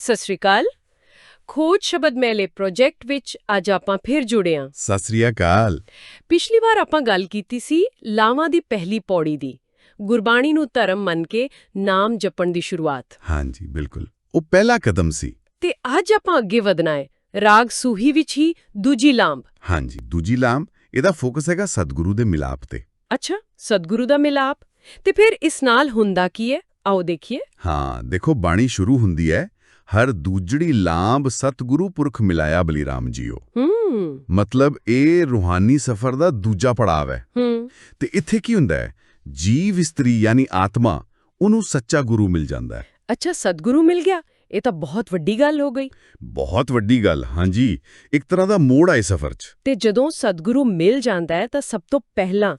ਸਤਿ ਸ਼੍ਰੀ ਅਕਾਲ। ਖੋਜ ਸ਼ਬਦ ਮੇਲੇ ਪ੍ਰੋਜੈਕਟ ਵਿੱਚ ਅੱਜ ਆਪਾਂ ਫਿਰ ਜੁੜੇ ਹਾਂ। ਸਤਿ ਸ੍ਰੀ ਅਕਾਲ। ਪਿਛਲੀ ਵਾਰ ਆਪਾਂ ਗੱਲ ਕੀਤੀ ਸੀ ਲਾਵਾਂ ਦੀ ਪਹਿਲੀ ਪੌੜੀ ਦੀ। ਗੁਰਬਾਣੀ ਨੂੰ ਧਰਮ ਮੰਨ ਕੇ ਨਾਮ ਜਪਣ ਦੀ ਸ਼ੁਰੂਆਤ। ਹਾਂਜੀ ਬਿਲਕੁਲ। ਉਹ ਪਹਿਲਾ ਕਦਮ ਸੀ। ਤੇ ਅੱਜ ਆਪਾਂ ਅੱਗੇ ਵਧਣਾ ਹੈ। ਰਾਗ ਸੂਹੀ ਵਿੱਚ ਹੀ ਦੂਜੀ ਲਾਂਬ ਹਾਂਜੀ ਦੂਜੀ ਲਾਮ ਇਹਦਾ ਫੋਕਸ ਹੈਗਾ ਸਤਿਗੁਰੂ ਦੇ ਮਿਲਾਪ ਤੇ। ਅੱਛਾ ਸਤਿਗੁਰੂ ਦਾ ਮਿਲਾਪ। ਤੇ ਫਿਰ ਇਸ ਨਾਲ ਹੁੰਦਾ ਕੀ ਹੈ? ਆਓ ਦੇਖੀਏ। ਹਾਂ ਦੇਖੋ ਬਾਣੀ ਸ਼ੁਰੂ ਹੁੰਦੀ ਹੈ ਹਰ ਦੂਜੜੀ ਲਾਂਬ ਸਤਿਗੁਰੂ ਪੁਰਖ ਮਿਲਾਇਆ ਬਲੀਰਾਮ ਜੀਓ। ਹੂੰ। ਮਤਲਬ ਇਹ ਰੂਹਾਨੀ ਸਫ਼ਰ ਦਾ ਦੂਜਾ ਪੜਾਅ ਹੈ। ਹੂੰ। ਤੇ ਇੱਥੇ ਕੀ ਹੁੰਦਾ ਹੈ? ਜੀਵ ਇਸਤਰੀ ਯਾਨੀ ਆਤਮਾ ਉਹਨੂੰ ਸੱਚਾ ਗੁਰੂ ਮਿਲ ਜਾਂਦਾ ਹੈ। ਅੱਛਾ ਸਤਿਗੁਰੂ ਮਿਲ ਗਿਆ? ਇਹ ਤਾਂ ਬਹੁਤ ਵੱਡੀ ਗੱਲ ਹੋ ਗਈ। ਬਹੁਤ ਵੱਡੀ ਗੱਲ ਹਾਂਜੀ। ਇੱਕ ਤਰ੍ਹਾਂ ਦਾ ਮੋੜ ਆਏ ਸਫ਼ਰ 'ਚ। ਤੇ ਜਦੋਂ ਸਤਿਗੁਰੂ ਮਿਲ ਜਾਂਦਾ ਹੈ ਤਾਂ ਸਭ ਤੋਂ ਪਹਿਲਾਂ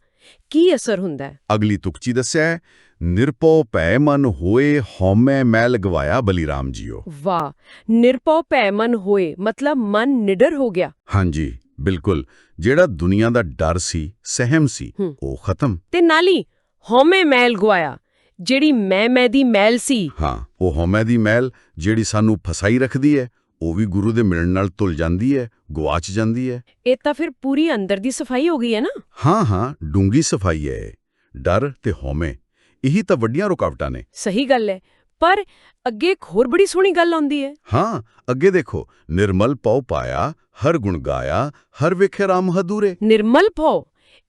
ਕੀ ਅਸਰ ਹੁੰਦਾ ਹੈ? ਅਗਲੀ ਤੁਕਚੀ ਦੱਸਿਆ ਹੈ ਨਿਰਪਉ ਭੈ ਮਨ ਹੋਏ ਹਉਮੈ ਮੈਲ ਗਵਾਇਆ ਬਲੀਰਾਮ ਜੀਓ। ਵਾਹ ਨਿਰਪਉ ਭੈ ਮਨ ਹੋਏ ਮਤਲਬ ਮਨ ਨਿਡਰ ਹੋ ਗਿਆ। ਹਾਂਜੀ ਬਿਲਕੁਲ। ਜਿਹੜਾ ਦੁਨੀਆ ਦਾ ਡਰ ਸੀ ਸਹਿਮ ਸੀ। ਉਹ ਖਤਮ। ਤੇ ਨਾਲੀ ਹਉਮੈ ਮੈਲ ਗਵਾਇਆ ਜਿਹੜੀ ਮੈਂ ਮੈਂ ਦੀ ਮੈਲ ਸੀ। ਹਾਂ ਉਹ ਹਉਮੈ ਦੀ ਮੈਲ ਜਿਹੜੀ ਸਾਨੂੰ ਫਸਾਈ ਰੱਖਦੀ ਹੈ ਉਹ ਵੀ ਗੁਰੂ ਦੇ ਮਿਲਣ ਨਾਲ ਧੁੱਲ ਜਾਂਦੀ ਹੈ ਗਵਾਚ ਜਾਂਦੀ ਹੈ ਇਹ ਤਾਂ ਫਿਰ ਪੂਰੀ ਅੰਦਰ ਦੀ ਸਫ਼ਾਈ ਹੋ ਗਈ ਹੈ ਨਾ? ਹਾਂ ਹਾਂ ਡੂੰਗੀ ਸਫ਼ਾਈ ਹੈ। ਡਰ ਤੇ ਹਉਮੈ ਇਹੀ ਤਾਂ ਵੱਡੀਆਂ ਰੁਕਾਵਟਾਂ ਨੇ। ਸਹੀ ਗੱਲ ਹੈ ਪਰ ਅੱਗੇ ਇੱਕ ਹੋਰ ਬੜੀ ਸੋਹਣੀ ਗੱਲ ਆਉਂਦੀ ਹੈ ਹਾਂ ਅੱਗੇ ਦੇਖੋ ਨਿਰਮਲ ਪਉ ਪਾਇਆ ਹਰ ਗੁਣ ਗਾਇਆ ਹਰ ਵੇਖੇ ਰਾਮ ਹਦੂਰੇ। ਨਿਰਮਲ ਭਉ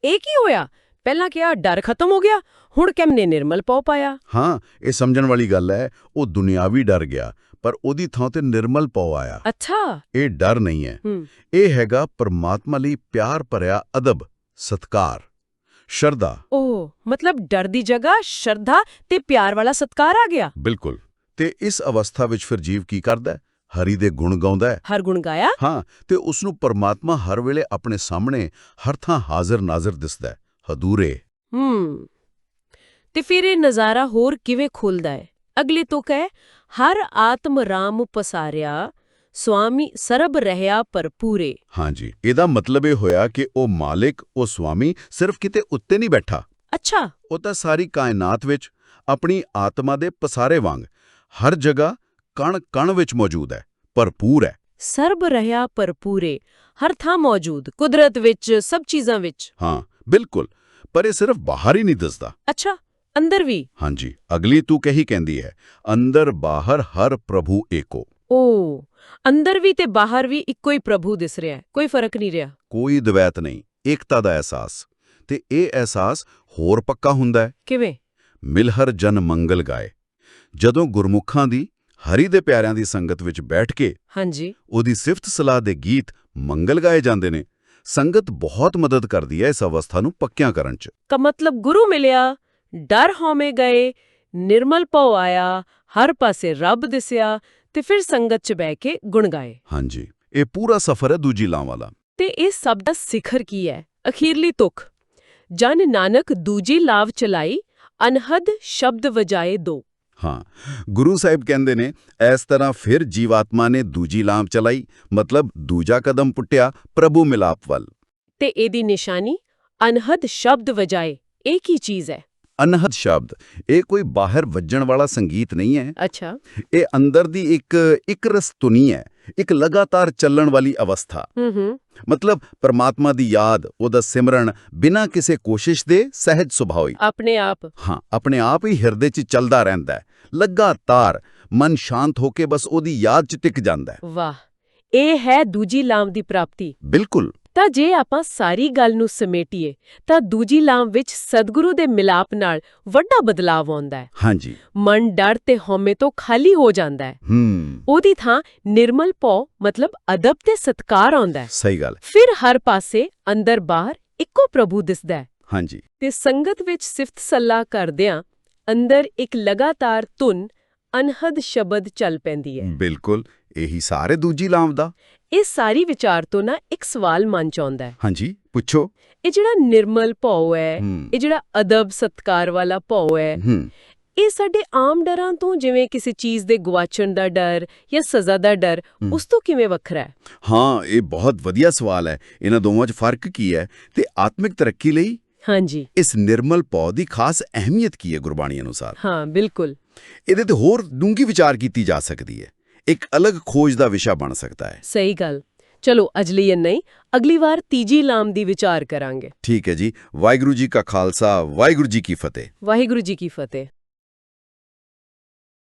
ਇਹ ਕੀ ਹੋਇਆ? ਪਹਿਲਾਂ ਕਿਹਾ ਡਰ ਖਤਮ ਹੋ ਗਿਆ ਹੁਣ ਕਿਮਨੇ ਨਿਰਮਲ ਭਉ ਪਾਇਆ? ਹਾਂ ਇਹ ਸਮਝਣ ਵਾਲੀ ਗੱਲ ਹੈ ਉਹ ਦੁਨਿਆਵੀ ਡਰ ਗਿਆ ਪਰ ਉਹਦੀ ਥਾਂ ਤੇ ਨਿਰਮਲ ਪਉ ਆਇਆ। ਅੱਛਾ। ਇਹ ਡਰ ਨਹੀਂ ਹੂੰ। ਇਹ ਹੈਗਾ ਪਰਮਾਤਮਾ ਲਈ ਪਿਆਰ ਭਰਿਆ ਅਦਬ ਸਤਕਾਰ। ਸ਼ਰਧਾ। ਓਹ ਮਤਲਬ ਡਰ ਦੀ ਜਗ੍ਹਾ ਸ਼ਰਧਾ ਤੇ ਪਿਆਰ ਵਾਲਾ ਸਤਕਾਰ ਆ ਗਿਆ? ਬਿਲਕੁਲ। ਤੇ ਇਸ ਅਵਸਥਾ ਵਿੱਚ ਫਿਰ ਜੀਵ ਕੀ ਕਰਦਾ? ਹਰੀ ਦੇ ਗੁਣ ਗਾਉਂਦਾ ਹੈ। ਹਰ ਗੁਣ ਗਾਇਆ? ਹਾਂ ਤੇ ਉਸ ਨੂੰ ਪਰਮਾਤਮਾ ਹਰ ਵੇਲੇ ਆਪਣੇ ਸਾਹਮਣੇ ਹਰ ਥਾਂ ਹਾਜ਼ਰ ਨਾਜ਼ਰ ਦਿਸਦਾ ਹੈ। ਹਦੂਰੇ। ਹੂੰ। ਤੇ ਫਿਰ ਇਹ ਨਜ਼ਾਰਾ ਹੋਰ ਕਿਵੇਂ ਖੁੱਲਦਾ ਹੈ? ਅਗਲੇ ਤੁਕ ਹੈ ਹਰ ਆਤਮ ਰਾਮ ਪਸਾਰਿਆ ਸੁਆਮੀ ਸਰਬ ਰਹਿਆ ਭਰਪੂਰੇ ਹਾਂਜੀ ਇਹਦਾ ਮਤਲਬ ਇਹ ਹੋਇਆ ਕਿ ਉਹ ਮਾਲਿਕ ਉਹ ਸੁਆਮੀ ਸਿਰਫ ਕਿਤੇ ਉੱਤੇ ਨਹੀਂ ਬੈਠਾ। ਅੱਛਾ। ਉਹ ਤਾਂ ਸਾਰੀ ਕਾਇਨਾਤ ਵਿੱਚ ਆਪਣੀ ਆਤਮਾ ਦੇ ਪਸਾਰੇ ਵਾਂਗ ਹਰ ਜਗ੍ਹਾ ਕਣ ਕਣ ਵਿੱਚ ਮੌਜੂਦ ਹੈ ਭਰਪੂਰ ਹੈ। ਸਰਬ ਰਹਿਆ ਭਰਪੂਰੇ ਹਰ ਥਾਂ ਮੌਜੂਦ ਕੁਦਰਤ ਵਿੱਚ ਸਭ ਚੀਜ਼ਾਂ ਵਿੱਚ। ਹਾਂ ਬਿਲਕੁਲ ਪਰ ਇਹ ਸਿਰਫ ਬਾਹਰ ਹੀ ਨਹੀਂ ਦਿਸਦਾ। ਅੱਛਾ ਅੰਦਰ ਵੀ। ਹਾਂਜੀ ਅਗਲੀ ਤੂੰ ਕਹੀ ਕਹਿੰਦੀ ਹੈ ਅੰਦਰ ਬਾਹਰ ਹਰ ਪ੍ਰਭੂ ਏਕੋ। ਓ ਅੰਦਰ ਵੀ ਤੇ ਬਾਹਰ ਵੀ ਇੱਕੋ ਹੀ ਪ੍ਰਭੂ ਦਿਸ ਰਿਹਾ ਹੈ ਕੋਈ ਫ਼ਰਕ ਨਹੀਂ ਰਿਹਾ। ਕੋਈ ਦਵੈਤ ਨਹੀਂ ਏਕਤਾ ਦਾ ਅਹਿਸਾਸ। ਤੇ ਇਹ ਅਹਿਸਾਸ ਹੋਰ ਪੱਕਾ ਹੁੰਦਾ ਹੈ। ਕਿਵੇਂ? ਮਿਲਹਰ ਜਨ ਮੰਗਲ ਗਾਏ। ਜਦੋਂ ਗੁਰਮੁਖਾਂ ਦੀ ਹਰੀ ਦੇ ਪਿਆਰਿਆਂ ਦੀ ਸੰਗਤ ਵਿੱਚ ਬੈਠ ਕੇ ਹਾਂਜੀ। ਉਹਦੀ ਸਿਫਤ ਸਲਾਹ ਦੇ ਗੀਤ ਮੰਗਲ ਗਾਏ ਜਾਂਦੇ ਨੇ ਸੰਗਤ ਬਹੁਤ ਮਦਦ ਕਰਦੀ ਹੈ ਇਸ ਅਵਸਥਾ ਨੂੰ ਪੱਕਿਆਂ ਕਰਨ 'ਚ। ਕਾ ਮਤਲਬ ਗੁਰੂ ਮਿਲਿਆ ਡਰ ਹਉਮੈ ਗਏ ਨਿਰਮਲ ਭਉ ਆਇਆ ਹਰ ਪਾਸੇ ਰੱਬ ਦਿਸਿਆ ਤੇ ਫਿਰ ਸੰਗਤ 'ਚ ਬਹਿ ਕੇ ਗੁਣ ਗਾਏ। ਹਾਂਜੀ ਇਹ ਪੂਰਾ ਸਫ਼ਰ ਹੈ ਦੂਜੀ ਲਾਂ ਵਾਲਾ। ਤੇ ਇਹ ਸਭ ਦਾ ਸਿਖਰ ਕੀ ਹੈ? ਅਖੀਰਲੀ ਤੁਕ ਜਨ ਨਾਨਕ ਦੂਜੀ ਲਾਵ ਚਲਾਈ ਅਨਹਦ ਸ਼ਬਦ ਵਜਾਏ ਦੋ। ਹਾਂ ਗੁਰੂ ਸਾਹਿਬ ਕਹਿੰਦੇ ਨੇ ਇਸ ਤਰ੍ਹਾਂ ਫਿਰ ਜੀਵਾਤਮਾ ਨੇ ਦੂਜੀ ਲਾਂਪ ਚਲਾਈ ਮਤਲਬ ਦੂਜਾ ਕਦਮ ਪੁੱਟਿਆ ਪ੍ਰਭੂ ਮਿਲਾਪ ਵੱਲ। ਤੇ ਇਹਦੀ ਨਿਸ਼ਾਨੀ ਅਨਹਦ ਸ਼ਬਦ ਵਜਾਏ ਇਹ ਕੀ ਚੀਜ਼ ਹੈ? ਅਨਹਦ ਸ਼ਬਦ। ਇਹ ਕੋਈ ਬਾਹਰ ਵੱਜਣ ਵਾਲਾ ਸੰਗੀਤ ਨਹੀਂ ਹੈ। ਅੱਛਾ। ਇਹ ਅੰਦਰ ਦੀ ਇੱਕ ਇੱਕ ਰਸਤੁਨੀ ਹੈ। ਇੱਕ ਲਗਾਤਾਰ ਚੱਲਣ ਵਾਲੀ ਅਵਸਥਾ। ਹੂੰ ਹੂੰ। ਮਤਲਬ ਪਰਮਾਤਮਾ ਦੀ ਯਾਦ ਉਹਦਾ ਸਿਮਰਨ ਬਿਨਾਂ ਕਿਸੇ ਕੋਸ਼ਿਸ਼ ਦੇ ਸਹਿਜ ਸੁਭਾਵੀ ਆਪਣੇ ਆਪ। ਹਾਂ ਆਪਣੇ ਆਪ ਹੀ ਹਿਰਦੇ 'ਚ ਚੱਲਦਾ ਰਹਿੰਦਾ ਹੈ। ਲਗਾਤਾਰ ਮਨ ਸ਼ਾਂਤ ਹੋ ਕੇ ਬਸ ਉਹਦੀ ਯਾਦ 'ਚ ਟਿਕ ਜਾਂਦਾ ਹੈ। ਵਾਹ। ਇਹ ਹੈ ਦੂਜੀ ਲਾਮ ਦੀ ਪ੍ਰਾਪਤੀ। ਬਿਲਕੁਲ। ਤਾਂ ਜੇ ਆਪਾਂ ਸਾਰੀ ਗੱਲ ਨੂੰ ਸਮੇਟੀਏ ਤਾਂ ਦੂਜੀ ਲਾਮ ਵਿੱਚ ਸਤਿਗੁਰੂ ਦੇ ਮਿਲਾਪ ਨਾਲ ਵੱਡਾ ਬਦਲਾਅ ਆਉਂਦਾ ਹੈ। ਹਾਂਜੀ। ਮਨ ਡਰ ਤੇ ਹਉਮੈ ਤੋਂ ਖਾਲੀ ਹੋ ਜਾਂਦਾ ਹੈ। ਹੂੰ। ਉਹਦੀ ਥਾਂ ਨਿਰਮਲ ਪਉ ਮਤਲਬ ਅਦਬ ਤੇ ਸਤਕਾਰ ਆਉਂਦਾ ਹੈ। ਸਹੀ ਗੱਲ। ਫਿਰ ਹਰ ਪਾਸੇ ਅੰਦਰ ਬਾਹਰ ਇੱਕੋ ਪ੍ਰਭੂ ਦਿਸਦਾ ਹੈ। ਹਾਂਜੀ। ਤੇ ਸੰਗਤ ਵਿੱਚ ਸਿਫਤ ਸੱਲਾ ਕਰਦਿਆਂ ਅੰਦਰ ਇੱਕ ਲਗਾਤਾਰ ਧੁਨ ਅਨਹਦ ਸ਼ਬਦ ਚੱਲ ਪੈਂਦੀ ਹੈ। ਬਿਲਕੁਲ। ਇਹੀ ਸਾਰੇ ਦੂਜੀ ਲਾਂਵ ਦਾ? ਇਹ ਸਾਰੀ ਵਿਚਾਰ ਤੋਂ ਨਾ ਇੱਕ ਸਵਾਲ ਮਨ ਚ ਆਉਂਦਾ ਹੈ। ਹਾਂਜੀ ਪੁੱਛੋ। ਇਹ ਜਿਹੜਾ ਨਿਰਮਲ ਭਉ ਹੈ ਇਹ ਜਿਹੜਾ ਅਦਬ ਸਤਕਾਰ ਵਾਲਾ ਭਉ ਹੈ ਇਹ ਸਾਡੇ ਆਮ ਡਰਾਂ ਤੋਂ ਜਿਵੇਂ ਕਿਸੇ ਚੀਜ਼ ਦੇ ਗਵਾਚਣ ਦਾ ਡਰ ਜਾਂ ਸਜ਼ਾ ਦਾ ਡਰ। ਉਸ ਤੋਂ ਕਿਵੇਂ ਵੱਖਰਾ ਹੈ? ਹਾਂ ਇਹ ਬਹੁਤ ਵਧੀਆ ਸਵਾਲ ਹੈ। ਇਹਨਾਂ ਦੋਵਾਂ 'ਚ ਫ਼ਰਕ ਕੀ ਹੈ ਤੇ ਆਤਮਿਕ ਤਰੱਕੀ ਲਈ? ਹਾਂਜੀ। ਇਸ ਨਿਰਮਲ ਪੌ ਦੀ ਖਾਸ ਅਹਿਮੀਅਤ ਕੀ ਹੈ ਗੁਰਬਾਣੀ ਅਨੁਸਾਰ? ਹਾਂ ਬਿਲਕੁਲ। ਇਹਦੇ ਤੇ ਹੋਰ ਡੂੰਗੀ ਵਿਚਾਰ ਕੀਤੀ ਜਾ ਸਕਦੀ ਹੈ। ਇੱਕ ਅਲੱਗ ਖੋਜ ਦਾ ਵਿਸ਼ਾ ਬਣ ਸਕਦਾ ਹੈ। ਸਹੀ ਗੱਲ। ਚਲੋ ਅੱਜ ਲਈ ਇੰਨਾ ਹੀ। ਅਗਲੀ ਵਾਰ ਤੀਜੀ ਲਾਮ ਦੀ ਵਿਚਾਰ ਕਰਾਂਗੇ। ਠੀਕ ਹੈ ਜੀ। ਵਾਹਿਗੁਰੂ ਜੀ ਕਾ ਖਾਲਸਾ ਵਾਹਿਗੁਰੂ ਜੀ ਕੀ ਫਤਿਹ। ਵਾਹਿਗੁਰੂ ਜੀ ਕੀ ਫਤਿਹ।